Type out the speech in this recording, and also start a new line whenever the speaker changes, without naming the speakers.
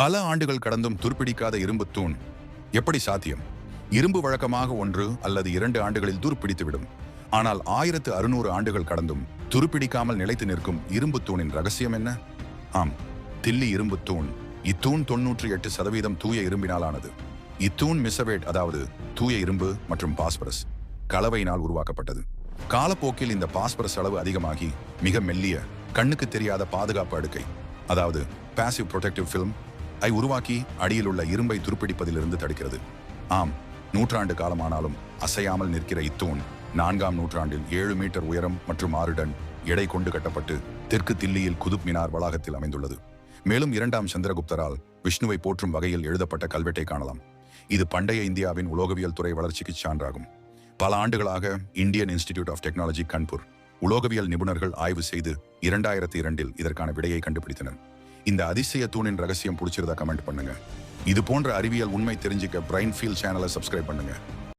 பல ஆண்டுகள் கடந்தும் துருப்பிடிக்காத இரும்பு தூண் எப்படி சாத்தியம்? இரும்பு வழக்கமாக ஒன்று அல்லது இரண்டு ஆண்டுகளில் துருப்பிடித்துவிடும். ஆனால் ஆயிரத்து அறுநூறு ஆண்டுகள் கடந்தும் துருப்பிடிக்காமல் நிலைத்து நிற்கும் இரும்பு தூணின் ரகசியம் என்ன? ஆம் தில்லி இரும்பு தூண். இத்தூண் தொன்னூற்றி எட்டு சதவீதம் தூய இரும்பினால் ஆனது இத்தூண் மிசவேட் அதாவது தூய இரும்பு மற்றும் பாஸ்பரஸ் கலவையினால் உருவாக்கப்பட்டது. காலப்போக்கில் இந்த பாஸ்பரஸ் அளவு அதிகமாகி மிக மெல்லிய கண்ணுக்கு தெரியாத பாதுகாப்பு அடுக்கை அதாவது பாசிவ் ப்ரொடெக்டிவ் ஃபில்ம் ஐ உருவாக்கி அடியில் உள்ள இரும்பை துருப்பிடிப்பதிலிருந்து தடுக்கிறது. ஆம் நூற்றாண்டு காலமானாலும் அசையாமல் நிற்கிற இத்தூண் நான்காம் நூற்றாண்டில் ஏழு மீட்டர் உயரம் மற்றும் ஆறு டன் எடை கொண்டு கட்டப்பட்டு தெற்கு தில்லியில் குதுப் மினார் வளாகத்தில் அமைந்துள்ளது. மேலும் இரண்டாம் சந்திரகுப்தரால் விஷ்ணுவை போற்றும் வகையில் எழுதப்பட்ட கல்வெட்டை காணலாம். இது பண்டைய இந்தியாவின் உலோகவியல் துறை வளர்ச்சிக்கு சான்றாகும். பல ஆண்டுகளாக Indian Institute of Technology Kanpur உலோகவியல் நிபுணர்கள் ஆய்வு செய்து இரண்டாயிரத்தி இரண்டில் இதற்கான விடையை கண்டுபிடித்தனர். இந்த அதிசய தூணின் ரகசியம் பிடிச்சிருந்தா கமெண்ட் பண்ணுங்க. இது போன்ற அறிவியல் உண்மை தெரிஞ்சுக்க பிரைன் ஃபீல் சேனலை சப்ஸ்கிரைப் பண்ணுங்க.